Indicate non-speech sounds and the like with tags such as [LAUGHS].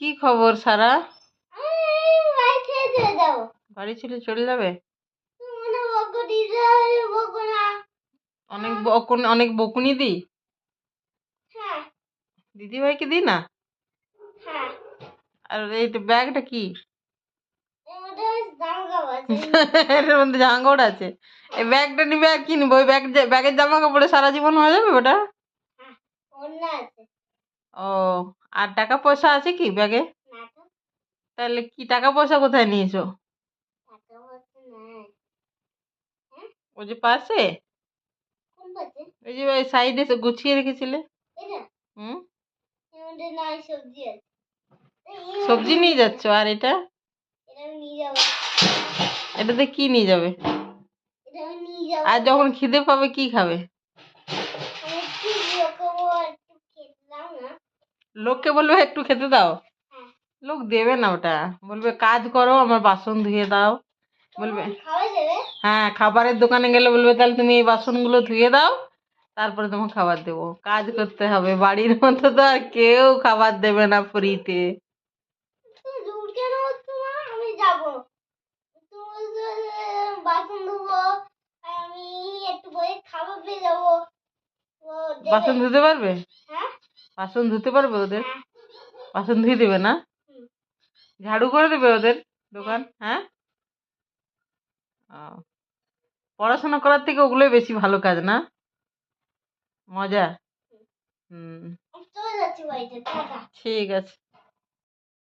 কি খবর সারা? বাড়ি ছেড়ে চলে যাব? অনেক বকুন অনেক বকুনি দি? হ্যাঁ। দিদি ভাইকে দি না? হ্যাঁ। আর এই ব্যাগটা কি? এটার [LAUGHS] মধ্যে জামা কাপড় আছে। এই ব্যাগটা নিবে আর কি নিবে ওই ব্যাগ ব্যাগের জামা কাপড়ে সারা জীবন হয়ে যাবে ওটা? আছে। ও আর টাকা পয়সা আছে কি ব্যাগে? তাহলে কি টাকা পয়সা কোথায় নিয়েছো? নাই। ওই যে পাশে? ওই যে ওই সাইডে গুছিয়ে রেখেছিলে। হুম? সবজি নিয়ে যাচ্ছ আর এটা? এটাতে কি নিয়ে যাব। আর যখন খিদে পাবে কি খাবে আমি একটু লোকাবো একটু খেলাম না লোককে বলবে একটু খেতে দাও। লোক দেবে না ওটা। বলবে কাজ করো আমার বাসন ধুয়ে দাও। বলবে হ্যাঁ খাবারের দোকানে গেলে বলবে তাহলে তুমি এই বাসনগুলো ধুয়ে দাও তারপরে তোমার খাবার দেবো। কাজ করতে হবে। বাড়ির মতো তো আর কেউ খাবার দেবে না ফ্রিতে। বাসন ধুতে পারবে? হ্যাঁ বাসন ধুতে পারবে ওদের? বাসন ধুয়ে দেবে না? ঝাড়ু করে দেবে ওদের দোকান? হ্যাঁ। পড়াশোনা করার থেকে ওগুলোই বেশি ভালো কাজ না? মজা? হুম। ঠিক আছে।